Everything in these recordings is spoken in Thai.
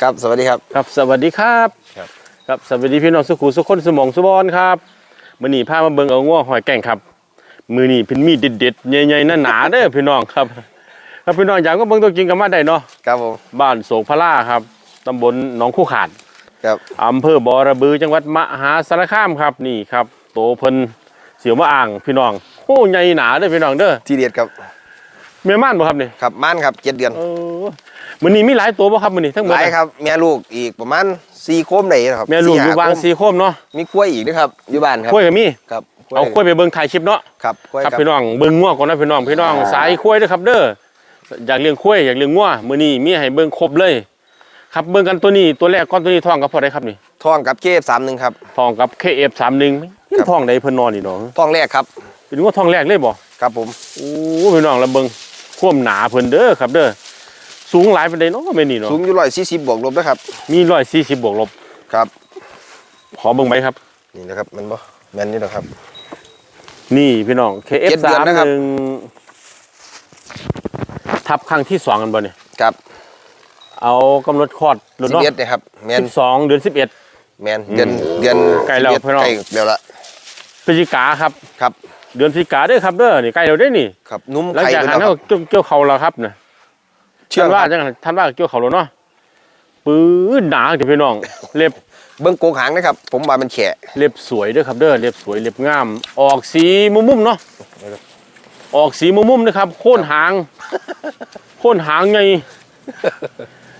ครับสวัสดีครับ ครับสวัสดีครับครับครับสวัสดีพี่น้องสุขุสุขคนสมองสุบอนครับมื้อนี้พามาเบิ่งเอาง้อหอยแก่งครับ มื้อนี้เพิ่นมีเด็ดๆใหญ่ๆหนาๆเด้อพี่น้องครับครับพี่น้องอยากก็เบิ่งตัวจริงกันมาได้เนาะครับผมบ้านโศกพระลาครับตำบลหนองคู่ขาดครับอำเภอบอระบือจังหวัดมหาสารคามครับนี่ครับ โตเพิ่นเสียวมาอ่างพี่น้องโอ้ใหญ่หนาเด้อพี่น้องเด้อทีเด็ดครับ แม่ม่านบ่ครับนี่ครับม่านครับเจ็ดเดือนเออมื้อนี้มีหลายตัวบ่ครับมื้อนี้ทั้งหมหดลายครับแม่ลูกอีกประมาณสี่โคมได้นะครับแม่ลูกอยู่สี่บางโคมสีโคมเนาะมีกล้วยอีกด้วยครับอยู่บ้านครับกล้วยก็มีครับเอากล้วยไปเบิ่งถ่ายคลิปเนาะครับกล้วยครับครับพี่น้องเบิ่งงัวก่อนนะพี่น้องพี่น้องอ่าสายคุ้ยเด้อครับเด้ออยากเลี้ยงคุ้ยอยากเลี้ยงงัวมื้อนี้มีให้เบิ่งครบเลย ครับเบิ่งกันตัวนี้ตัวแรกก้อนตัวนี้ท้องกับพอได้ครับนี่ทองกับเกฟสามหนึ่งครับท้องกับ KF31 ครับท้องใดเพิ่นนอนนี่เนาะทองแรกครับเป็นงัวท้องแรกเลยบ่ครับผมโอ้พี่น้องละเบิ่ง ความหนาเพิ่นเด้อครับเด้อสูงหลายปานใดเนาะแม่นี่เนาะสูงอยู่ร้อยสี่สิบบวกลบนะครับ มี140บวกลบครับ ขอเบิ่งใบครับ นี่นะครับแมันบ่แม่นนี่นะครับ นี่พี่น้องเจ็ดเดือนนะครับ KF31 ทับครั้งที่สองกันบ่เนี่ยครับเอากำหนดคลอดหรือสิบเนาะเอ็ดนะครับแม่น12เดือน11แม่นเดือนเดือนใกล้แล้ว11พี่น้อง ใกล้แล้วละพฤศจิกาครับ ครับ เดือนพฤศจิกาเด้อครับเด้อนี่ใกล้เราได้อนี่ครับนุ่มหลังไข่จากเป็นหันแล้วคเขารับเกี่ยวเกี่ยวเขาแล้วครับเนี่ยเชื่องท่านว่าครับจังท่านว่าเกี่ยวเขาแล้วเนาะปื้ดหนาเดี๋ยวพี่น้อง เล็บเบิ้งโกงหางนะครับ ผมว่ามันแฉะเล็บสวยเด้อครับเด้อเล็บสวยเล็บงาม ออกสีมุมมุมๆเนาะออกสีมุมมุมๆนะครับโค่นหางโค่นหางไง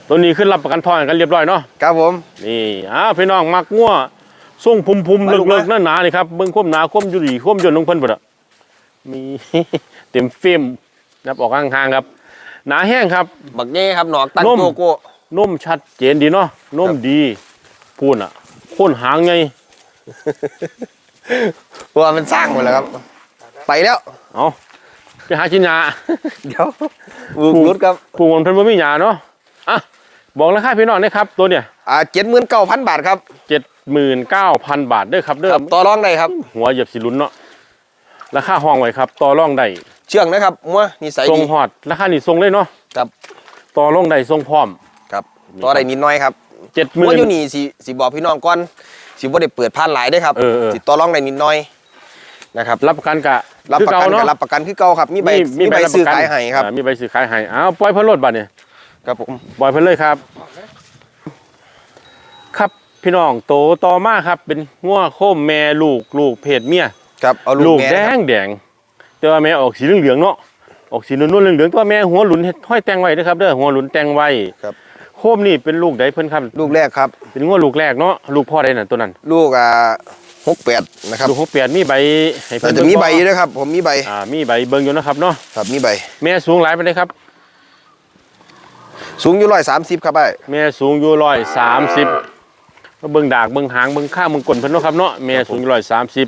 ตัวนี้ขึ้นรับประกันทองกันเรียบร้อยเนาะ ครับผม นี่อ่าพี่น้องมักงัว ส่งพุ่มพุ่มมาเลิลูกกเลิกมาหน้าหนาๆนี่ครับเบิ้งความหนาความยุดีความยนต์ของเพิ่นบ่ดอะมีเต็มฟิล์มนะครับออกข้างๆครับ หนาแห้งครับ บักเง่ครับหนอกตันนมโกโก้นุ่มชัดเจนดีเนาะนุ่มครับดีพูนอะโค่นหางไงว่ามันสร้างหมดแล้วครับ ไปแล้วเอาไปหาชิ้นยาเดี๋ยวบุกรุดครับผู้คนเพิ่นบ่มีหยาเนาะอะบอกราคาพี่น้องนะครับตัวเนี่ยอ่าเจ็ดหมื่นเก้าพันบาทครับ 79,000 บาทเด้อครับเด้อครับต่อรองได้ครับ หัวเหยียบสิลุ้นเนาะราคาห้องไว้ครับต่อรองได้เชื่องนะครับมัวนิสัยทรงดีฮอดราคานี่ทรงเลยเนาะครับ ต่อรองได้ทรงพร้อมครับต่อได้นิดหน้อยครับเจ็ดหมัมื่วนอยู่นี่สิสิบอกพี่น้องก่อนสิบ่ได้เปิดผ่านหลายได้อครับเออเออ สิต่อรองได้นิดหน้อยนะครับรับประกันกะรับประกันคือเากับเนาะรับประกันคือเก่าครับมีใบมีใบรับปซื้อระกันขายให้ครับอ่ามีใบซื้อขายให้อ้าวปล่อยเพิ่นรถบัดเนี่ย ครับผมปล่อยเพิ่นเลยครับ ครับ พี่น้องโตต่อมาครับ เป็นงัวโคมแม่ลูกลูกเพศเมียครับเอาลูลูกกแม่แดนะครับงแดงแต่ว่าแม่ออกสีเหลืองๆเนาะออกสีนวลๆเหลืองๆแต่ว่าแม่หัวหลุนเฮ็ดห้อยแต่งไว้เด้อครับเด้อหัวหลุนแต่งไว้ครับ โคมนี่เป็นลูกใดเพิ่นครับ ลูกแรกครับ เป็นงัวลูกแรกเนาะลูกพ่อใดน่ะตัวนั้นลูกอ่าหกแปดนะครับลูกหกแปดมีใบให้แต่เพิ่นจะมีเงใบอยู่นะครับ ผมมีใบอ่ามีใบเบิ่งอยู่นะครับเนาะครับมีใบ แม่สูงหลายปานใดครับ สูงอยู่ร้อยสามสิบครับไอ้แม่สูงอยู่ร้อยสามสิบ เบิ่งดากเบิ่งหางเบิ่งข้างเบิ่งก้นเพิ่นเนาะครับเนาะแม่สูงอยู่ร้อยสามสิบ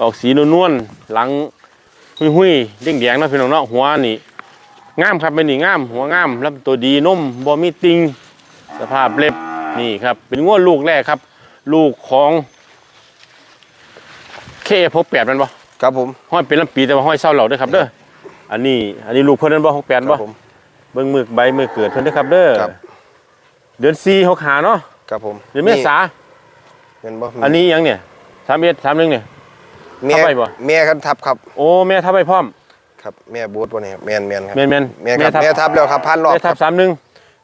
ออกสีนวลๆหลังหุ้ยๆแดงๆเนาะพี่น้องเนาะหัวนี่งามครับเป็นนี่งามหัวงามลำตัวดีนมบ่มีติงสภาพเล็บนี่ครับ เป็นงวดลูกแรกครับ ลูกของเคพบแปดมันบ่ครับผมห้อยเป็นลำปีแต่ว่าห้อยเศร้าเหล่าเด้อครับเด้ออันนี้ อันนี้ลูกเพิ่นนั่นบ่หกแปดคบ่รับผมเบิ่งมือใบมือเกิดเพิ่นเด้อครับเด้อครับเดือนสี่หกหาเนาะ ครับผมเดือนเมษาเห็นบ่อันนี้ยังเนี่ยสามเอ็ดสามหนึ่งเนี่ยแม่ทับไว้บ่แม่ครับทับครับ โอ้แม่ทับไปพร้อม ครับแม่บูธวันนี้ครับแม่นแม่นครับแม่นแม่นแม่ครับแม่ทับแล้วครับพันรอบแม่คทัรับบสามหนึ่ง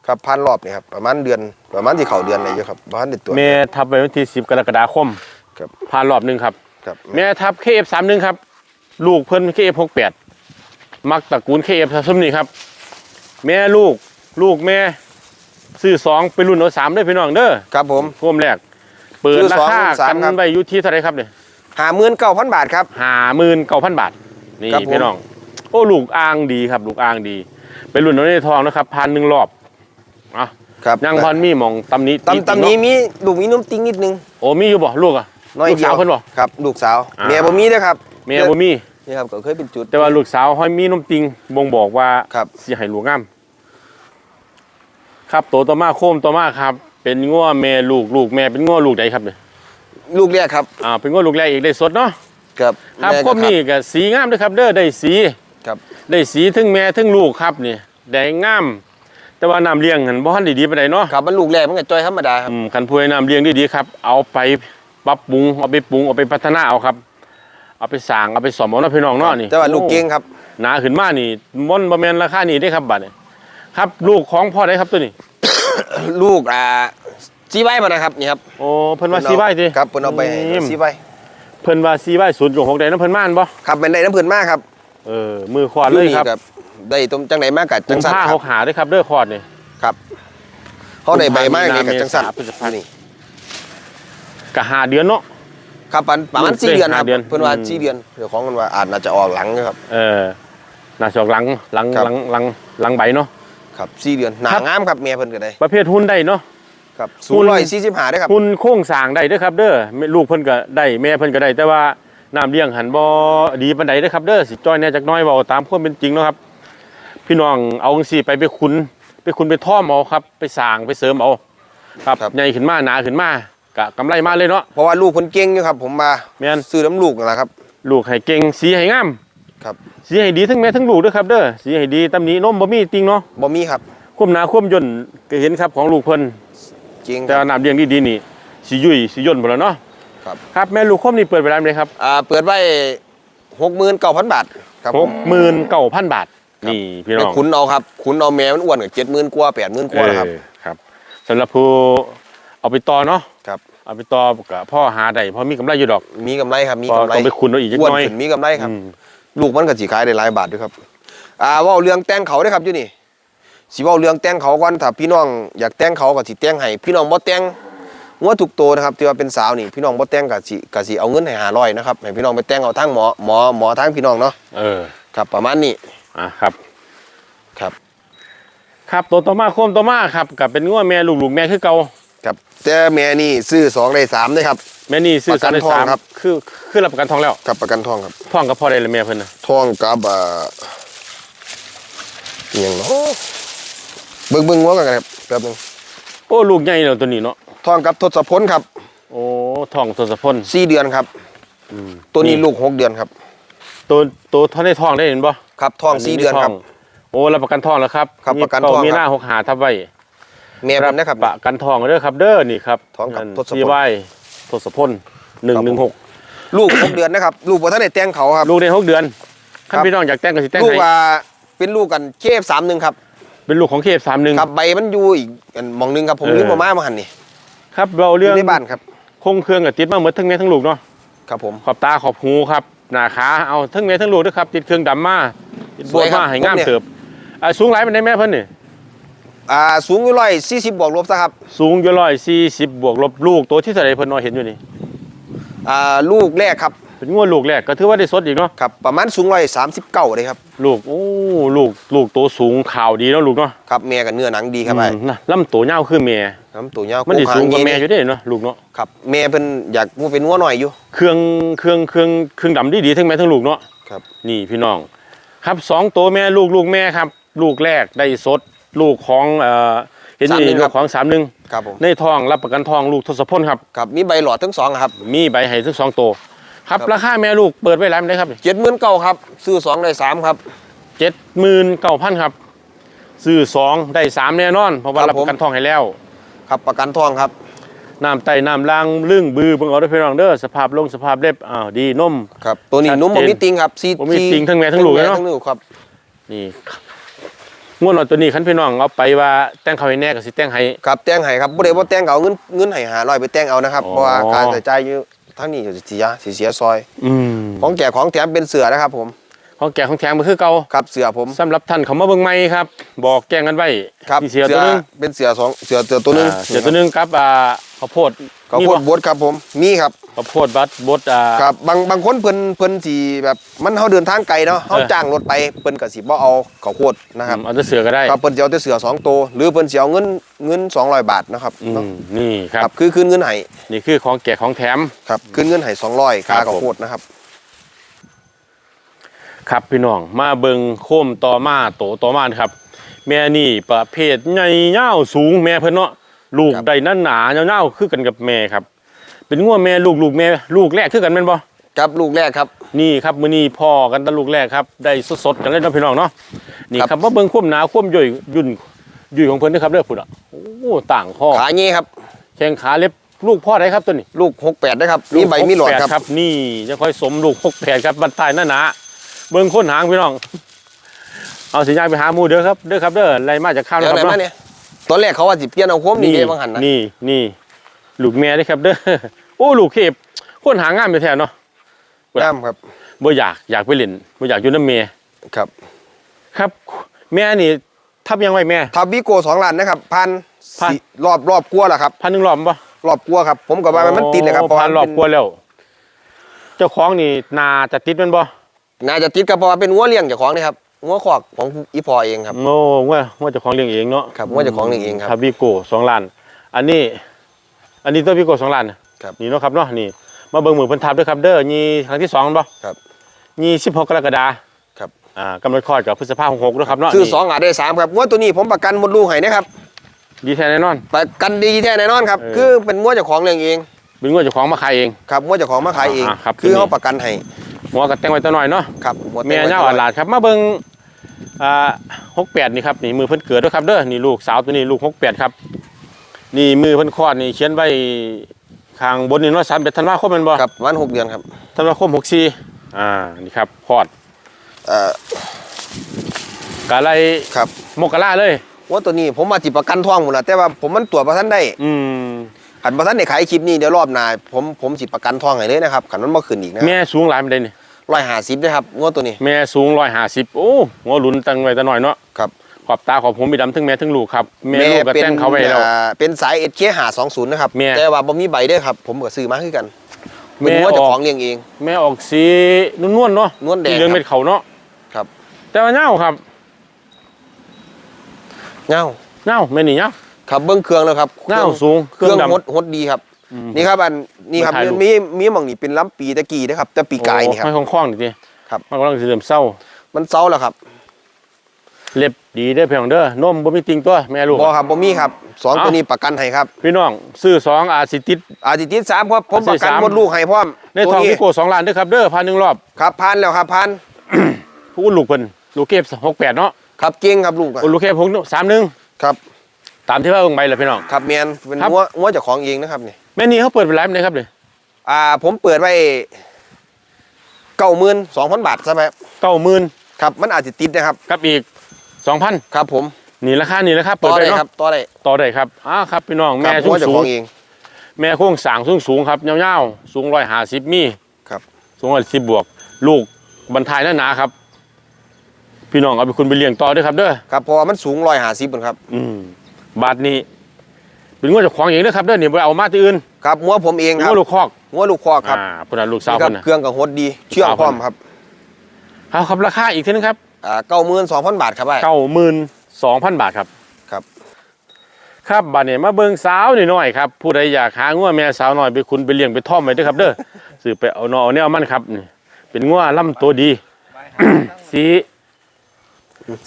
ครับพันรอบนี่ครับประมาณเดือนประมาณที่เขาเดือนอะไรอยู่ครับบ้านเด็ดตัวแม่ทับไปวันที่สิบกรกฎาคมครับผ่านรอบหนึ่งครับครับแม่ทับเคเอฟสามหนึ่งครับ ลูกเพิ่นเคเอฟหกแปดมักตระกูลเคเอฟซุ่มนี่ครับ แม่ลูกลูกแม่ ซื้อสองไปรุ่นเอาสามเด้อพี่น้องเด้อครับผมพ่วมแรกเปิดซื้อราสองคารุ่นสามกันครับไปอยู่ที่เท่าไหรครับเนี่ยห้าหมื่นเก้าพันบาทครับห้าหมื่นเก้าพันบาทนี่ครับผมพี่น้อง โอ้ลูกอ่างดีครับ ลูกอ่างดีเป็นรุ่นน้อยในทองนะครับพันหนึ่งรอบอะครับยังพันมีหมองตำหนี้ตำตำนี้มีลูกมีนุ่มติ้งนิดนึงโอ้มีอยู่บ่ลูกอะน้อยลูกเดียสาววเพิ่นบ่ครับลูกสาวอ่าแม่บ่มีเด้อครับแม่บ่มีนี่ครับก็เคยเป็นจุด แต่ว่าลูกสาวห้อยมีนมติงบ่งบอกว่าครับสิให้ลูกงาม ครับโตต่อมาโคมต่อมาครับ เป็นง้อแม่ลูกลูกแม่เป็นง้อลูกใดครับเนี่ยลูกแรกครับอ่าเป็นง้อลูกแรกอีกได้สดเนาะครับครับแม่โคมนี่ก็สีงามเด้วยครับ เด้อได้สีครับได้สีทั้งแม่ทั้งลูกครับนี่แดงงามตแต่ว่าน้ำเลี้ยงหันบ่ทันได้ดีปานใดเนาะครับมันลูกแรกมันก็จอยธรรมดาครับอืมคันผู้ให้น้ำเลี้ยงดีๆครับ เอาไปปรับปรุงเอาไปปรุงเอาไปพัฒนาเอาครับ เอาไปสร้างเอาไปสมเอาเนาะพี่น้องเนาะนี่แต่ว่าลูกเก่งครับหนาขึ้นมานี่ม่อนบ่แม่นราคานี้เด้ครับบัดนี้ ครับลูกของพ่อได้ครับตัวนี้ลูกอ่าซีไว้มานะครับนี่ครับโอ้เพิ่นว่าซีไว้ติครับเพิ่นเอาไปให้อืมซีไว้เพิ่นว่าซีไว้0.6ได้นำเพิ่นมาอันบ่ครับเป็นได้น้ำเพิ่นมากครับเออมือขวาดเลยครับอนี่ได้ตรงจังไหนมากกับจัจังงสันผ้าคเขารับหาด้วยครับเด้อขอดนี่ครับเขาได้ใบมากนี่กับจังสันเมษาพฤษภานี่ก็หาเดือนเนาะครับประประมาณลูกสี่เดือนครับห้าเดือนเพิ่นว่าอืมสี่เดือนเดี๋ยวของมันว่าอาจน่าจะออกหลังนะครับ เออน่าจะออกหลังหลังครับหลังหลังหลังใบเนาะ ครับสี่เดือนหนาครับงามครับเมียเพิ่นก็ได้ประเภทหุ้นได้เนาะครับคุสูงณร้อยสี่สิบห้าได้ครับหุ้นโค้งสร้างได้เด้อครับ เด้อแม่ลูกเพิ่นก็ได้แม่เพิ่นก็ได้แต่ว่าน้ำเลี้ยงหันบ่ดีปานใดเด้อครับเด้อสิจ้อยแหน่จักหน้อยเว้าตามความเป็นจริงเนาะครับ พี่น้องเอาจังซี่ไปไปขุนไปขุนไปท่อมเอาครับ ไปสร้างไปเสริมเอาครับครับใหญ่ขึ้นมาหนาขึ้นมาก็กำไรมาเลยเนาะเพราะว่าลูกเพิ่นเก่งอยู่ครับ ผมมาแม่นซื้อน้ำลูกนั่นแหละครับ ลูกให้เก่งสีให้งาม ครับสีให้ดีทั้งแม่ทั้งลูกเด้วยครับเด้อสีให้ดีตำหนี้นมบ่มีติงเนาะบ่มีครับควบหนาควบย่นก็เห็นครับของลูกเพิ่นจริงคแต่รับว่าน้ำเลี้ยงดีๆนี่สียุ่ยสีย่นหมดแล้วเนาะครับ ครับแม่ลูกควบนี่เปิดเวลาเลยครับอ่าเปิดไว้หกหมื่นเก้าพันบาทครับหผกมหมื่นเก้าพันบาทนี่พี่น้ไปองขุนเอาครับขุนเอาแม่มันอ้วนกับเจ็ดหมื่นกว่าแปดหมื่นกว่านะครับ เออครับสำหรับผู้เอาไปต่อเนาะครับ เอาไปต่อกับพ่อหาได้พ่อมีกำไรอยู่ดอก มีกำไรครับมีพอกำไรต้องไปคุณเอาอีกจักอ้วนหน่อยขึ้นมีกำไรครับ อืม ลูกมันก็สิขายได้หลายบาทด้วยครับอ่าเว่าเรื่องแต่งเขาเด้อครับอยู่นี่สิเว่าเรื่องแต่งเขาก่อนถ้าพี่น้องอยากแต่งเขาก็สิแต่งให้พี่น้องบ่แต่งงัวทุกตัวนะครับที่ว่าเป็นสาวนี่พี่น้องบ่แต่งก็สิก็สิเอาเงินให้500นะครับให้พี่น้องไปแต่งเอาทางหมอหมอหมอทางพี่น้องเนาะเออครับ ประมาณนี้อะครับ ครับ ครับตัวต่อมาโคมต่อมาครับกับเป็นงัวแม่ลูกลูกแม่คือเก่า ครับแต่แม่นี่ซื้อ2ได้3เด้อครับ แม่นี่ซื้อประกันสามได้ทองสามครับ คือคือรับประกันทองแล้วกับประกันทองครับทองกับพ่อได้เลยแม่เพิ่นนะทองกับอ่าอหยังเนาะเบิ่งเบิ่งงัวกันครับแป๊บนึงโอ้ลูกใหญ่แล้วตัวนี้เนาะทองกับทศพลครับโอ้ทองทศพล4เดือนครับ อืมตัวนี้ลูกหกเดือนครับ ตัวตัวเท่าได้ทองได้เห็นบ่ครับทอง4เดือนครับทงโอ้รับประกันทองแล้วครับครับมีประกันเาทองมีครับหน้าหกหาทับไว้ แม่เพิ่นนะครับประกันทองเด้อครับ เด้อนี่ครับทองกับนั่นทศพลซีไว้ทศพลหนึ่งหนึ่งหกลูกหกเดือนนะครับ ลูกบ่ทันได้แต่งเขาครับ ลูกได้หกเดือนขั้นครับ พี่น้องอยากแต่งก็สิแต่งลูกให้ว่าเป็นลูกกันเคฟสามหนึ่งครับเป็นลูกของเคฟสามหนึ่ง ครับใบมันอยู่อีกอันหมองหนึงครับผมเออ ลืมมามามาหันนี่ครับเราอเรื่อยู่งในบ้านครับคงเครื่องกับติดมาเหมือนทั้งแม่ทั้งลูกเนาะครับผม ขอบตาขอบหูครับหน้าขาเอาทั้งแม่ทั้งลูกด้วยครับติดเครื่องดำมาติดบวสวยครับมาให้งามผมเนี่ย เติบอ่าสูงหลายมันได้แม่เพิ่นนี่ อ่าสูงอยู่ร้อยสี่สิบบวกลบซะครับสูงอยู่ร้อยสี่สิบบวกลบลูกตัวที่เท่าไหรเพิ่นน้อยเห็นอยู่นี่อ่าลูกแรกครับเป็นงวดลูกแรกก็ถือว่าได้สดอีกเนาะครับประมาณสูงร้อยสามสิบเก้าเลยครับลูกโอ้ลูกลูกตัวสูงขาวดีเนาะลูกเนาะครับแม่กับเนื้อหนังดีครับไอ้อืมนะลำตัวยาวคือแม่น้ำตัวยาวมันสิโค้สูงกว่าหแม่อยู่เด้เนาะลูกเนาะครับแม่เป็นอยากมูเป็นงัวหน่อยอยู่เครื่องเครื่องเครื่องเครื่องดำดีดีทั้งแม่ทั้งลูกเนาะ ครับ นี่พี่น้อง ครับสองตัวแม่ลูกลูกแม่ครับ ลูกแรกได้สด ลูกของเอ่อเห็นนี่ลูกของสามหนึ่งครับผมในทองรับประกันทองลูกทศพลครับ ครับมีใบหลอดทั้งสองครับ มีใบให้ทั้งสองตัวครับครับ ราคาแม่ลูกเปิดไว้ร้านได้ครับเจ็ดหมื่นเก้าครับ ซื้อสองได้สามครับ เจ็ดหมื่นเก้าพันครับซื้อสองได้สามแน่นอน เพราะว่าครับรับประกันทองให้แล้วครับประกันทองครับ น้ำไตน้ำล่างลึ่งบือเบิ่งเอาด้วยพี่น้องเด้อสภาพลงสภาพเล็บอ้าวดีนม ครับ ตัวนี้ชัดนุ่มเจบ่นมีติงครับซีบ่มีติงทั้งแม่ทั้งลูกเลยเนาะ ทั้งลูกครับ นี่ งวดหน่อยตัวนี้คันพี่น้องเอาไปว่าแต่งเขาให้แน่ก็สิแต่งให้ ครับแต่งให้ครับบ่ได้บ่แต่งก็เอาเงินเงินให้หาร้อยไปแต่งเอานะครับอ๋อเพราะว่าการใช้จ่ายอยู่ทั้งนี้สิเสียสิเสียซอยอืมของแก่ของแถมเป็นเสือนะครับผมของแก่ของแถมมันคือเก่าครับเสือผมสำหรับท่านเขามาเบิ่งใหม่ครับ บอกแจ้งกันไว้ครับที่เสียตัวหนึงเป็นเสือสองเสือเสือตัวหนึงอ่าเสียตัวหนึงครับอ่าข้าวโพดข้าวโพดมีบดครับผมมีครับ ข้าวโพดบัดบดอ่าครับบางบางคนเพิ่นเพิ่นสิแบบมันเฮาเดินทางไกลเนาะเฮาเออจ้างรถไปเพิ่นก็สิบ่เอาข้าวโพดนะครับเอาแต่เสือก็ได้ครับเพิ่นสิเอาแต่เสือสองตัวหรือเพิ่นสิเอาเงินเงิน200บาทนะครับอืเนาะมนี่คครัรับบคือคืนเงินให้นี่คือของแก่ของแถม ครับคืนเงินให้200ค่าครับผม ข้าวโพดนะครับ ครับพี่น้องมาเบิงโคมต่อมาโตต่อมานะครับ แม่นี่ประเภทใหญ่ยาวสูงแม่เพิ่นเนาะลูกครับ ได้นั่นหนายาวๆคือกันกับแม่ครับ เป็นงัวแม่ลูกลูกแม่ลูกแรกคือกันแม่นบ่ครับลูกแรกครับ นี่ครับมื้อนี้พ่อกันแตะลูกแรกครับได้สดๆกันเลยเนาะพี่น้องเนาะนี่ครับครับว่าเบิ่งความหนาความย่อยยุ่นอยู่ของเพิ่นเด้อครับเด้อพุ่นอะโอ้ต่างข้อขางี้ครับแข้งขาเล็บลูกพ่อได้ครับตัวนี้ ลูกหกแปดได้ครับมีใบมีหลอดครับครับ นี่จะค่อยสมลูกหกแปดครับบรรทายหน้าหนาเบิ่งค้นหางพี่น้อง เอาสิยางไปหาหมูเด้อครับเด้อครับเด้อไรมาจากข้าวเดี๋นะยวคไหนรับมาเนาะเนี่ยตอนแรกเขาว่าสิเปลี่ยนเอาโคมนี่เด้บางหันนะนี่นี่ลูกแม่เด้อครับเด้อ โอ้ลูกเข็บค้นหางามไปแท้เนาะน้ำครับบ่อยากอยากไปเล่นบ่อยากอยู่น้ำเมียครับ ครับ แม่นี่ทับยังไว้แม่ทับวิโกสองล้านนะครับพันพันสี่รอบรอบกลัวแหละครับพันหนึ่งรอบบ่รอบกลัวครับ ผมกับว่ามันติดเลยครับเพราะพัว่านรอบเป็นกว่าแล้ว เจ้าของนี่นาจะติดแมันบ่น่าจะติดกับเพราะว่าเป็นงัวเลี้ยงเจ้าของนี่ครับงัวขอกของอีพอเองครับโอ้ว่าว่าเจ้าของเลี้ยงเองเนาะครับงัวเจ้าของเลี้ยงเองครับทับวิโก้สองล้านอันนี้ อันนี้ตัววิโก้สองล้านนะ ครับนี่เนาะครับเนาะนี่มาเบิ่งมือเพิ่นทับด้วยครับเด้อนี่ครั้งที่สองบ่ครับนี่สิบหกกรกฎาครับอ่ากำหนดคลอดกับพฤษภาคมหกด้วยครับเนาะคือนี่สองอาจได้สามครับงัวตัวนี้ผมประกันหมดลูกให้นะครับดีแท้แน่นอนประกันดีแท้แน่นอนครับเออคือเป็นงัวเจ้าของเลี้ยงเองเป็นงวดเจ้าของมาขายเองครับงัวเจ้าของมาขายเองอ่าครับคือตัวนี้เขาประกันให้หัวกับแต่งไว้ตัวหน่อยเนาะครับหัวแม่ต็เจ้าไว้อาลาดครับมาเบิ่งอ่าหกแปดนี่ครับนี่มือเพิ่นเกิดด้วยครับเด้อนี่ลูกสาวตัวนี้ลูกหกแปดครับนี่มือเพิ่นคลอดนี่เขียนไว้ ข้างบนนี่เนาะสามเบ็ดธันวาคมแมันบ่ครับวันหกเดือนครับธันวาคมหกสี่อ่านี่ครับคลอดเอ่อกะไรครับมกราเลยงัวตัวนี้ผมมาจิประกันท้องหมดแล้วแต่ว่าผมมันตรวจประทันได้ อืมขันประทันได้ขายคลิปนี้เดี๋ยวรอบหน้าผมผมสิประกันท้องให้เลยนะครับขันมันมาขึ้นอีกนะแม่สูงหลายปานใดนี่ร้อยห้าสิบนะครับงัวตัวนี้ แม่สูงร้อยห้าสิบโอ้หัวหลุนตั้งไว้แต่น้อยเนาะครับ ขอบตาขอบผมมีดำทั้งแม่ทั้งลูกครับแม่ลูกก็แต่งเขาไว้แล้วอ่าเป็นสายเอเคหาสองศูนย์นะครับแม่แต่ว่าบ่มีใบเด้อครับ ผมก็ซื้อมาคือกันแม่เป็นงัวเจ้าออกของเลี้ยงเอง แม่ออกสีนวลๆเนาะนวลแดงเรื่องเม็ดเขาเนาะครับ แต่ว่าเน่าครับเงาเน่าแม่นี่เน่าครับเบิ้งเครื่องแล้วครับเน่าสูงเครื่องดำหดหดดีครับอืมนี่ครับอันนี่ครับมาถ่ายรูปมีมีหมองนี่เป็นล้ำปีตะกี้นะครับแต่ปีกายนี่ครับไม่คล่องๆนี่ทีครับมันกำลังสิเริ่มเศร้า มันเซาแล้วครับ เล็บดีเด้อพี่น้องเด้อนมบ่มีติงตัวแม่ลูก บ่ครับบ่มีครับสองเอ้า ตัวนี้ประกันให้ครับพี่น้องซื้อสองอาจสิติด อาทิตย์ที่สามครับผมอาทิปตย์ระกันสามหมดลูกให้พร้อมในตัวทองนี้พี่โกสองล้านเด้อครับเด้อพันหนึ่งรอบครับพันแล้วครับพันผู้ลูกเพิ่นลูกเก็บหกแปดเนาะครับเก่งครับลูกอะโอ้ลูกเก็บหกสามหนึ่งครับตามที่ว่าเบิ่งใบแหละพี่น้อง ครับแมนเป็นครับ งัวงัวเจ้าของเองนะครับนี่แม่นี่เขาเปิดเป็นไลฟ์เลยครับเลยอ่าผมเปิดไว้เก้าหมื่นสองพันบาทใช่ไหมครับเก้าหมื่นครับมันอาจจะติดนะครับกับอีก สองพันครับผมนี่ราคานี่ราคาต่เปิดอได้ได้เนาะครับต่อได้ต่อได้ครับอ้าวครับพี่น้องคแม่รับสูงังวเจ้าสูของงเอง แม่โค้งสร้างสูงสูงครับยาวๆสูงร้อยห้าสิบมีครับ สูงร้อยสิบบวก ลูกบรรทายหน้าหนาครับ พี่น้องเอาไปคุณไปเลี้ยงต่อด้วยครับเด้อ ครับเพราะว่ามันสูงร้อยห้าสิบครับอืมบาทนี้ เป็นงวดจากของเองนะครับเด้อนี่ไปเอามาที่อื่นครับงัวผมเองคงรับวดลูกคอกงัวลูกคอกครับอ่าพุ่นนะลูกสาวนี่ครัพุ่บนนะ เครื่องกับหดดี เชื่องสาวพร้อมพุ่นครับเอาครับราคาอีกทีนึงครับ อ่าเก้าหมื่นสองพันบาทครับไอ้เก้าหมื่นสองพันบาทครับ ครับ ครับบาดนี้มาเบิ่งสาวหน่อยๆครับผู้ใดอยากหางัวแม่สาวหน่อยไปคุณไปเลี้ยงไปท่อมไว้เด้อครับ เด้อซื้อไปเอานอเอาแนวมันครับนี่เป็นงัวลำตัวดี สี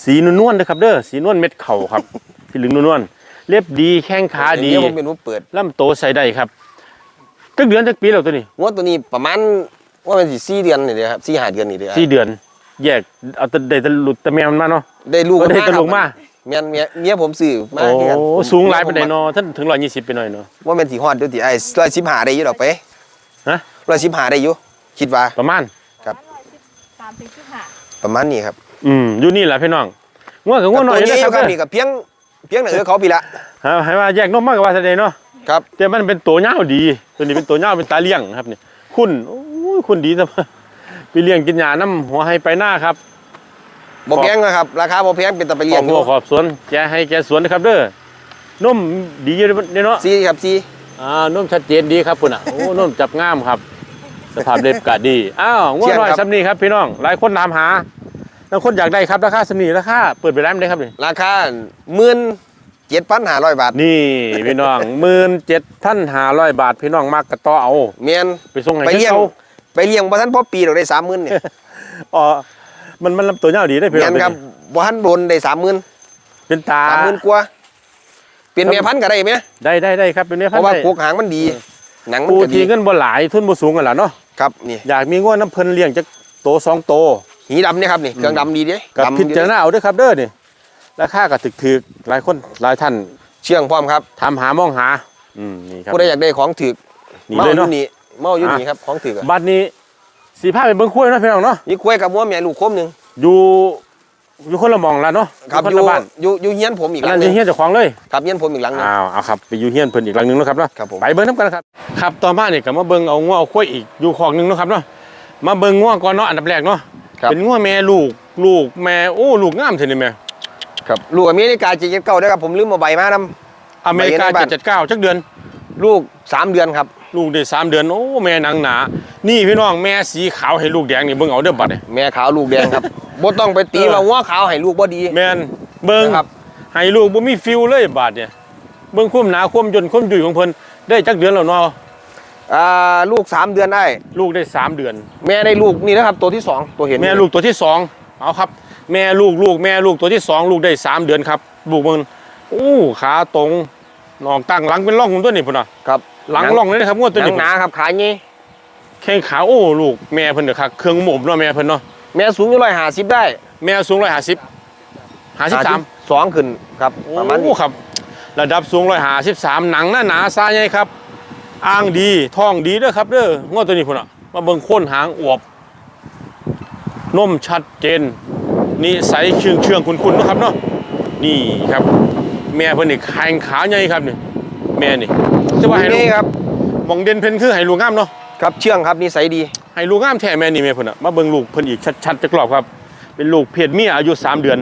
สีนวลๆเด้อครับ เด้อสีนวลเม็ดเข่าครับ สีเหลืองนวลๆเล็บดีแข้งขาดีเดี๋ยวผมเป็นผู้เปิดลำโตใส่ได้ครับจักเดือนจักปีแล้วตัวนี้งัวตัวนี้ประมาณว่ามันสิสี่เดือนนี่เดียวครับสี่ห้าเดือนนี่เดียวสี่เดือน แยกเอาแต่ได้แต่หลุดแต่แมวมันมาเนาะ ได้ลูกก็ได้คแต่รับลูกมา เมียนเมียเมียผมซื้อมาโอ้คือกันผมสูงหลายปานใดเนาะท่านถึง120ไปหน่อยเนาะว่าเป็นสีฮอดเดี๋ยวตีไอ้ร้อยสิบห้าได้อยู่ดอกไปฮะร้อยสิบห้าได้อยู่คิดว่า ประมาณสามสิบห้าประมาณนี้ครับ อืมอยู่นี่แหละพี่น้องง่วงกับง่วงหน่อยตัวนะนี้คอรับยู่ครับเด้อนี่กับเพียงเพียงเหนือเขาพี่ละฮะให้ว่าแยกนมมากกว่าแสดงเนาะครับแต่มันเป็นตัวยาวดีตัวนี้เป็นตัวยาวเป็นตาเลี้ยงครับนี่คุณโอ้ยคุณดีจัง ไปเลี้ยงกินหญ้าน้ำหัวให้ไปหน้าครับบ่แพงนะครับ ราคาบ่แพงเป็นตะไปขเลี้ยองงอหัยู่วขอบสวนแกให้แกสวนนะครับเด้อนมดีอยู่เด้อเนาะซีครับซีอ่านมชัดเจนดีครับคุณอะโอ้นมจับง่ามครับ สภาพเล็บกะดีอ้าวง่วงหน่อยสำนีครับพี่น้องหลายคนถามหาบางคนอยากได้ครับราคาสำนีราคาเปิดไปร้านได้ครับนี่ราคาหมื่นเจ็ดพันห้าร้อยบาท นี่พี่น้องหมื่นเจ็ดพันห้าร้อยบาท พี่น้องมากกระต่อเอาเมียนไปส่งให้ไปเลี้ยงเขา ไปเลี้ยงบ่ทันพอปีดอกได้สามหมื่นเนี่ยอ๋อมันมันลำตัวยาวดีได้พี่เมีน้ยอนงครับบ่ทันโดนได้สามหมื่นเป็นตาสามหมื่นกว่าเปลี่ยนเมียพันธุ์ก็ได้ไหมได้ได้ได้ครับเป็นเนื้อเพพันราะธุ์ว่าได้โคกหางมันดีหนังมันปูก็ทีดีเงินบ่หลายทุนบ่สูงกันล่ะเนาะครับนี่อยากมีง้วน้ำเพิ่นเลี้ยงจักโตสองโตหีดำเนี่ยครับนี่เครื่องดำดีเด้กับดำพิจารณาเอาเด้วยครับเด้อนี่ราคาก็ถึกๆหลายคนหลายท่านเชื่องพร้อมครับถามหามองหา อืมนี่ครับผู้ใดอยากได้ของถือนี่เมาเลยอยู่เนาะนี่ เมาอยู่นี่ครับของถือบัดนี้สีผ้าเป็นเบิ้งคุ้ยเนาะพี่น้องเนาะมีกล้วยกับมัวแม่ลูกคมหนึงอยู่อยู่คนละหมองละเนาะครับคนอยู่ละบ้านอยู่อยู่เฮียนผมอีกหอันลันั้งนหนึจะงเฮียนเจ้าของเลยครับเฮียนผมอีกหลังหนึงอ้าวเอาครับไปอยู่เฮียนเพิ่นอีกหลังหนึงเนาะครับเนาะครับผมไปเบิ้งน้ำกันครับครับต่อมาเนี่ยก็มาเบิ้งเอางัวเอาคุ้ยอีกอยู่ของหนึงเนาะครับเนาะมาเบิ้งงัวก่อนเนาะอันดับแรกเนาะครับเป็นงัวแม่ลูกลูกแม่โอ้ลูกงามเท่นี่แม่ครับลูกอเมริกาจีเจ็ดเก้าด้วยครับผมลืมมาใบมานํอเมริกาไปในบ้าน779จักเดือน ลูกสามเดือนครับ ลูกได้สามเดือนโอ้แม่หนังหนา นี่พี่น้องแม่สีขาวให้ลูกแดงนี่เบิ่งเอาเด้อบัดนี่แม่ขาวลูกแดงครับบ่ต้องไปตีเออว่าหัวขาวให้ลูกบ่ดี แม่นเบิ่งนะครับ ให้ลูกบ่มีฟิลเลยบาดเนี่ยเบิ่งความหนาความยนต์ความยุ่ยของเพิ่นได้จักเดือนแล้วเนาะอ่าลูกสามเดือนได้ ลูกได้สามเดือน แม่ได้ลูกนี่นะครับ ตัวที่สองตัวเห็นแม่ลูกตัวที่สองเอาครับ แม่ลูกลูกแม่ลูกตัวที่สองลูกได้สามเดือนครับลูกมันอู้ขาตรงนองตั้งหลังเป็นร่องของตัวนี่พุ่นน่ะครับ หลังร่องเลยนะครับงวดตัวหนันี้งหนาครับขางี้แข้งขาโอ้ลูกแม่เพิ่นเด้อครับเครื่องหมุมเนาะแม่เพิ่นเนาะแม่สูงอยู่ร้อยห้าสิบได้แม่สูง150 53 สองขึ้นครับประมาณนี้โอ้ครับ ระดับสูงร้อยหาสิบสามหนังหน้าหนาซาใหญ่ครับอ่างดีท้องดีเด้อครับเด้องวดตัวนี้พุ่นอะมาเบิ่งโค้นหางอวบนมชัดเจนนี่ใสเชื่องเชื่องๆคุณๆนะครับเนาะนี่ครับ แม่เพิ่นนี่แข้งขาใหญ่ครับนี่ แม่นี่จะว่าให้ลูนี่กครับมองเด่นเพิ่นคือให้ลูกงามเนาะครับเชื่องครับนิสัยดีให้ลูกงามแท้แม่นี่แม่เพิ่นอะมาเบิ่งลูกเพิ่นอีกชัดๆจักรอบครับ เป็นลูกเพศเมียอายุสามเดือน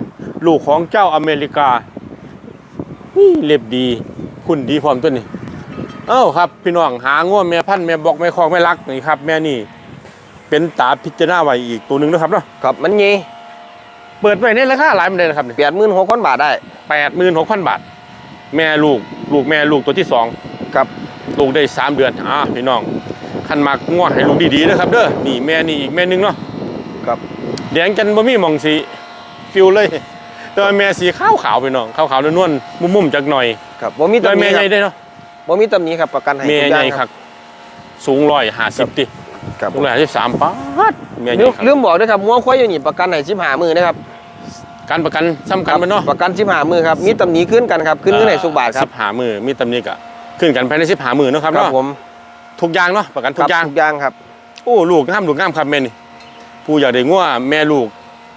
ลูกของเจ้าอเมริกานี่เล็บดี คุณดีพร้อมตัวนี้เอ้าครับ พี่น้องหาง่วแม่พันธุ์แม่บอกแม่คอกแม่รักนี่ครับ แม่นี่ เป็นตาพิจารณาไว้อีกตัวหนึ่งนะครับเนาะครับมันงี้เปิดไว้ในราคาหลายมันเลยนะครับแปดหมื่นหกพันบาทได้แปดหมื่นหกพันบาท แม่ลูก ลูกแม่ลูกตัวที่สองครับลูกได้สามเดือนอ่าพี่น้องคันมักง่วให้ลูกดีๆนะครับเด้อนี่แม่นี่อีกแม่หนึงเนาะครับแดงจันบ่มีหมองสีฟิวเลยแต่ว่าแม่สีขาวขาวๆไปน้องขาวขาวๆนวลๆมุมๆจักหน่อยครับบ่มีแต่ตำหแม่นิใหคญ่รับได้เนาะบ่มีตำหนิครับประกันให้แม่ทุกอใหย่าญ่งครับ สูงร้อยห้าสิบติครับสูงร้อยห้าสิบสามป๊าดแม่ใหลืญ่มครับลืมบอกด้วยครับงัวควายอยู่นี่ประกันให้สิบห้ามือนะครับ การประกันซ้ำกันมันเนาะประกันสิบห้ามือครับมีตำหนิขึ้นกันครับขึ้นเงินให้สุกบาทครัสิบบหามือมีตำหนิกะขึ้นกันภายในสิบหามือเนาะครับครับเนาะผมทุกอย่างเนาะประกันคทุรักอย่างทุกอย่างครับโอ้ลูกงามลูกงามครับแม่นี่ผู้อยากได้งัวแม่ลูก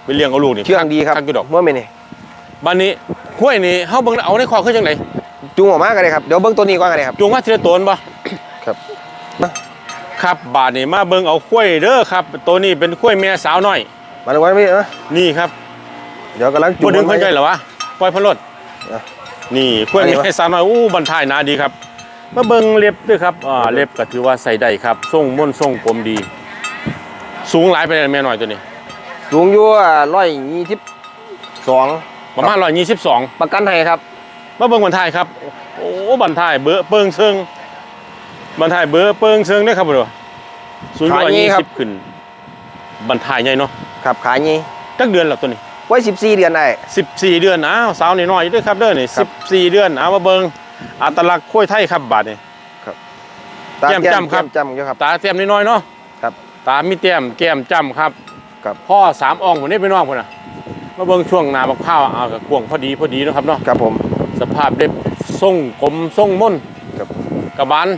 ไปเลี้ยงเอาลูกนี่เชื่องดีครับคักอยู่ดอกว่าไม่นี่บ้านนี้ห้วยนี่เฮาเบิ่งแล้วเอาในคอคือจังไดจูงออกมากันเลยครับเดี๋ยวเบิ้งตัวนี้ก่อนกันเลยครับจูงมาทีละตัวบ่ครับครับบาดนี่มาเบิ่งเอาข้วยเด้อครับ ตัวนี้เป็นข้วยแม่สาวน้อยมาดูกันพี่นะนี่ครับ เดี๋ยวกำลังจูบ่งดึงเพิ่นใจเหรอวะปล่อยเพนรถอะนี่ข้วยอันนี้วะแม่สาวน้อยอู้บันทายหนาดีครับมาเบิ่งเล็บด้วยครับอ่าเล็บก็ถือว่าใส่ได้ครับทรงม่วนทรงกลมดี สูงหลายไปเลยแม่น้อยตัวนี้ สูงอยู่ร้อยยี่สิบสองประมาณ122ประกันให้ครับมาเบิ่งบันทายครับโอ้บันทายเบอเปิงเชิงบันทายเบอเปิงเชิงเด้อครับบ่ดสูง120ขึ้นบันทายใหญ่เนาะครับขายงี้จักเดือนแล้วตัวนี้ ไว้สิบสี่เดือนได้14 เดือนอ้าวสาวน้อยๆอยู่ด้วยครับเด้อนี่ครับ14 เดือนเอามาเบิงอัตลักษณ์ข้วยไทยครับบาดนี่ตาแก้มจ้ำครับแก้มจ้ำอยู่ครับ ตาเต็มน้อยๆเนาะครับ ตามีแต้มแก้มจ้ำครับครับพ่อสามอ่องผมนี่ไปน้องพุ่นน่ะมาเบิงช่วงหน้าบักพร้าวเอากับกวงพอดีพอดีเนาะครับเนาะครับผมสภาพเด็บทรงกลมทรงม่นครับกระบาล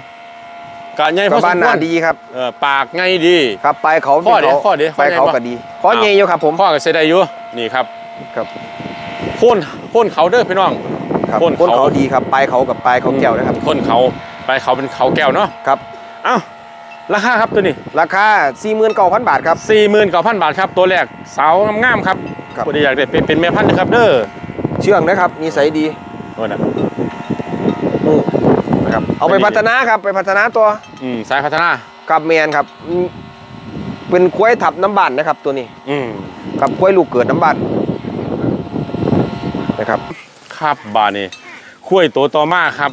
กะใหญ่พกอระสบามลหควน้ารดีครับเออปากไงดี ครับไปเขาข้อเดี๋ยวข้อเดี๋ยวไปเขาข้อใหญ่ปะก็ดีข้อเงี้ยอยู่ครับผมพ่อก็ใส่ได้อยู่ นี่ครับครับโค่นโค่นเขาเด้อพี่น้องครับโคนเขาคนเขาดีครับไปเขากับไปเขาแก้วนะครับโค่นเขาไปเขาเป็นเขาแก้วเนาะครับเอ้าราคาครับตัวนี้ ราคา49,000 บาทครับสี่หมื่นเก้าพันบาทครับ ตัวแรกสาวงามๆครับครับผู้ใดอยากได้เป็นเป็นแม่พันธุ์นะครับเด้อเชื่องนะครับนิสัยดีโน่นนะอืมนะครับเอาไปอันนี้พัฒนาครับไปพัฒนาตัวอืมสายพัฒนากับแมนครับอืมเป็นควายทับน้ำบ้านนะครับตัวนี้ อืม กับควายลูกเกิดน้ำบ้านนะครับครับบาทนี่คุ้วยตัวต่อมาครับ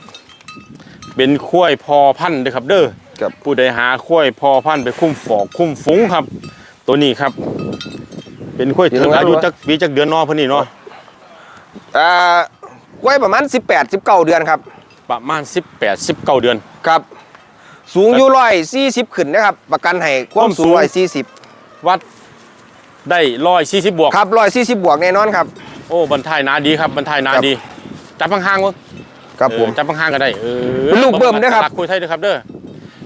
เป็นคุ้วยพอพันธุ์เด้อครับ เด้อครับผู้ใดหาคุ้วยพอพันธุ์ไปคุ้มฝอกคุ้มฝูงครับ ตัวนี้ครับ เป็นคุ้วยถึงอายุจักปีจักเดือนเนอเพิ่นนี่เนาะอ่าควายประมาณ 18 19 เดือนครับ ประมาณ 18 19 เดือนครับ สูงอยู่ร้อยสี่สิบขึ้นนะครับ ประกันให้ความสูงความสูงร้อยสี่สิบวัด ได้140บวก ครับร้อยสี่สิบบวกแน่นอนครับ โอ้บรรทายหนาดีครับบรรทายหนาครับดี จับห่างๆวะครับผมจับห่างๆก็ได้เออเป็นลูกเบิ่มเด้อครับรักคุยไทยเด้อครับเด้อ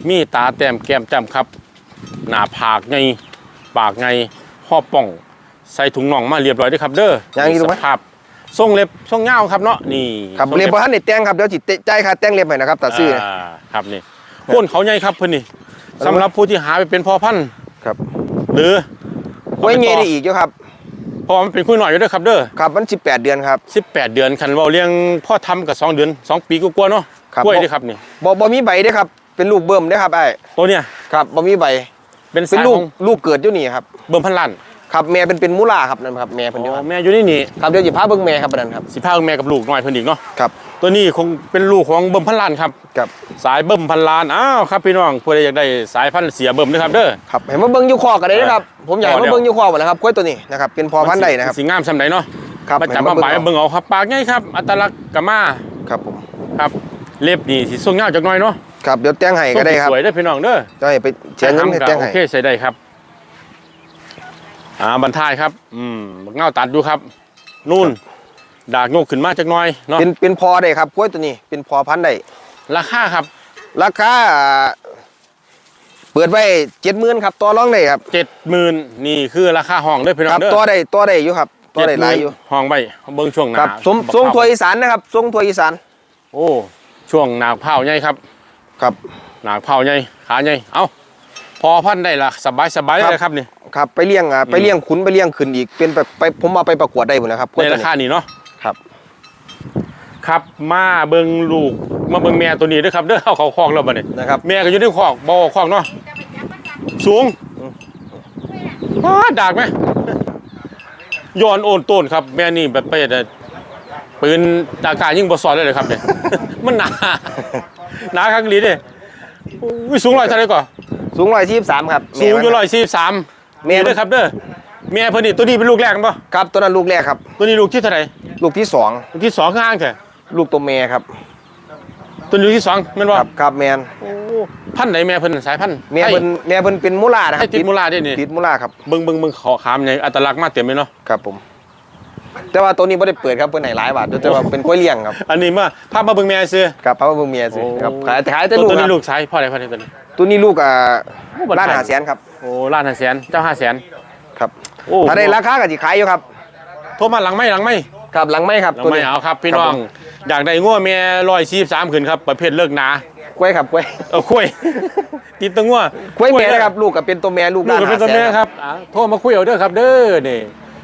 มีตาแต้มแก้มแจ่มครับ หน้าผากไงปากไงข้อป่อง ใส่ถุงน่องมาเรียบร้อยเด้อครับเด้ออย่างนี้รู้ไหมสภาพทรงเล็บทรงเงาวครับเนาะนี่ครับทงเรียบบ่ทันได้แต่งครับเดี๋ยวสิจ่ายค่าแต่งเรียบให้นะครับตาซื้อนะาครับนี่ก้นเขาใหญ่ครับเพิ่นนี่สำหรับผู้ที่หาไปเป็นพ่อพันธุ์ครับ หรือ ไว้เงยได้อีกอยู่ครับเพราะว่ามันเป็นคุยหน่อยอยู่เด้อครับเด้อครับมัน 18 เดือนครับ 18 เดือนคันเว้าเลี้ยงพ่อทำกับ 2 เดือน 2 ปีกว่าๆเนาะครับกล้วยเด้อครับนี่บ่บ่มีใบเด้อครับเป็นลูกเบิ่มเด้อครับไอ้ตัวเนี้ยครับบ่มีใบเป็นเป็นสายลูขกองลูกเกิดอยู่นี่ครับเบิ่มพันล้าน ครับแม่เป็นเป็นมูล่าครับนั่นครับแม่เพิ่นอยู่คอ๋รัอบแม่อยู่นี่นี่ครับเดี๋ยวสิพาเบิ่งแม่ครับอันนั้นครับสิพาแม่กับลูกน้อยเพิ่นอีกเนาะครับ ตัวนี้คงเป็นลูกของเบิ่มพันล้านครับครับสายเบิ่มพันล้านอ้าวครับพี่น้องผู้ใดอยากได้สายพันธุ์เสียเบิ่มนะครับเด้อครับเห็นมาเบิ่งอยู่คอกันได้นะครับผมอยากให้พอมาแล้วเบิ่งอยู่คอหมดแล้วครับกล้วยตัวนี้นะครับเป็นพอพันธุ์ใดนะครับสิงามซำใดเนาะครับมาจับมาบ่ายมาเบิ่งเอาครับปากใหญ่ครับอัตลักษณ์กะมาครับผมครับเล็บนี่สิทรงยาวจักหน่อยเนาะครับเดี๋ยวแต่งให้ก็ได้ครับสวยเด้อพี่น้องเด้อจะให้ไปเชียเงินให้ก็แต่งโอให้เคใส่ได้ครับ อ่าบรรทายครับ อืมบักเงาตัดดูครับ นู่น ดากโยกขึ้นมาจักหน่อยเนาะเป็นเป็นพอได้ครับกล้วยตัวนี้เป็นพอพันธุ์ได้ราคาครับราคาเปิดไว้70,000ครับต่อรองได้ครับเจ็ดหมื่นนี่คือราคาห้องเด้อพี่น้อครังบเด้อต่อได้ต่อได้อยู่ครับต่อได้หลายอยู่70,000ห้องใบเบิ่งช่วงหคนารับทรงบักทรงเผาทัวอีสานนะครับทรงทัวอีสานโอ้ ช่วงหนากเผาใหญ่ครับ ครับหนากเผาใหญ่ขาใหญ่เอ้า พอพันได้ละสบายสบายครับเลยครับนี่ครับไปเลี้ยงอะไปเลี้ยงขุนไปเลี้ยงขึ้นอีกเป็นแบบไปผมเอาไปประกวดได้หมดแล้วครับกล้วยในตัวรานี้คานี้เนาะครับ ครับมาเบิ่งลูกมาเบิ่งแม่ตัวนี้เด้วยครับเด้อเข้าเขาคอกแล้วบัดนี้นะครับแม่ก็อยู่ในคอกบ่คอกเนาะสูงว้าดากไหมย้อนโอนต้นครับ แม่นี่แบบไปแต่ปืนตากายิ่งบ่สอนเลยเลยครับเนี่ยมันหนาหนาครั้งนี้เด้อุ้ยสูงร้อยเท่าไหร่ก่อน สูงร้อยที่สามครับสูงอยู่แม่ร้อยสี่สามแม่เด้อครับเด้อแม่เพิ่นนี่ตัวนี้เป็นลูกแรกกันปะครับตัวนั้นลูกแรกครับ ตัวนี้ลูกที่เท่าไหร่ลูกที่สองลูกที่สองข้างแท้ลูกตัวแม่ครับ ตัวนี้ลูกที่สองแม่นบ่ครับครับแมนโอ้พันธุ์ไหนแม่เพิ่นสายพันธุ์แม่เพิ่นแม่เพิ่นเป็นมูล่านะคให้รับติดมูลาได้นี่ติดมูล่าครับเบิ่งเบิ่งเบิ่งขอขามใหญ่อัตลักษณ์มาเต็มเลยเนาะครับผม แต่ว่าตัวนี้ไม่ได้เปิดครับเพิ่นให้หลายบาทแต่ว่าเป็นกล้วยเลี้ยงครับอันนี้มาพามาเบิ่งแม่ซื้อครับพระบุญเมียสิครับขายขายแต่ตัวลูกตัวคนี้รับลูกชายพ่ออะไรพ่ออะไรตัวนี้ ตัวนี้ลูกอ่าโอ้บัดล้านขาย หาแสนครับโอ้ล้านห้าแสนเจ้าห้าแสนครับโอ้ถ้าได้ราคาก็สิขายอยู่ครับโทรมาหลังไม่หลังไม่ครับหลังไม่ครับหลังตัวไม่นี้เอาครับ พี่น้องอยากได้งัวแม่ร้อยสี่สามขึ้นครับประเภทเลิกหนา กล้วยครับกล้วยเออคุย ติดตังงัวกล้วยแม่นะครับลูกก็เป็นตัวแม่ลูกลูกล้านก็หาเป็นตัวแสแม่นครับอ่าโทรมาคุยเอาเด้อครับเด้อนี่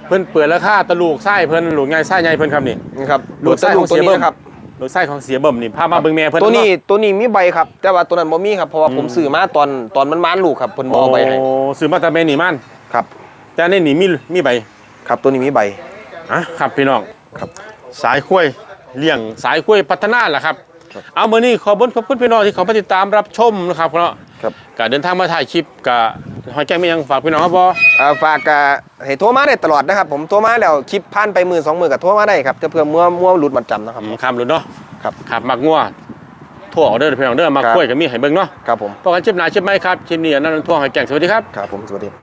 เพิ่นเปิดราคาตะลูกไส้เพิ่นหลูกไงไส้ใหญ่เพิ่นครับนี่นี่ครับลูลูกกไส้ลูขอกงตัวเสียนี้เบิ้มนะครับลูกไส้ของเสียเบิ่มนี่พามาเบิ่งแม่เพิ่นตัวนี้เาะตัวนี้มีใบครับ แต่ว่าตัวนั้นบ่มีครับเพราะว่าผมซื้อมาตอนตอนมันม้านลูกครับเพิ่นบ่เอาใบให้โอ้ซื้อมาแต่แม่นี่มันครับ แต่อันนี่นี่มีมีใบครับตัวนี้มีใบอะครับพี่น้องครับ สายคุ้ยเลี้ยงสายคุ้ยพัฒนาแหละครับ ครับเอามื้อนี้ขอบคุณขอบคุณพี่น้องที่เขามาติดตามรับชมนะครับเนาะครับก็เดินทางมาถ่ายคลิปกับหอยแก้งไม่ยังฝากพี่น้องครับบ่อ่าฝากกะให้โทรมาได้ตลอดนะครับ ผมโทรมาแล้วคลิปผ่านไปหมื่นสองหมื่นก็โทรมาได้ครับจะเพื่อมัวมัวหลุดมัดจำนะครับอืมคำหลุดเนาะครับครับมักงัวทั่วออกเด้อพี่น้องเด้อมักครับกล้วยก็มีให้เบิ่งเนาะครับผมพบกันชิปหน้าชิปไหมครับชิปนี้อันนั้นทั่วหอยแก้งสวัสดีครับ ครับผมสวัสดี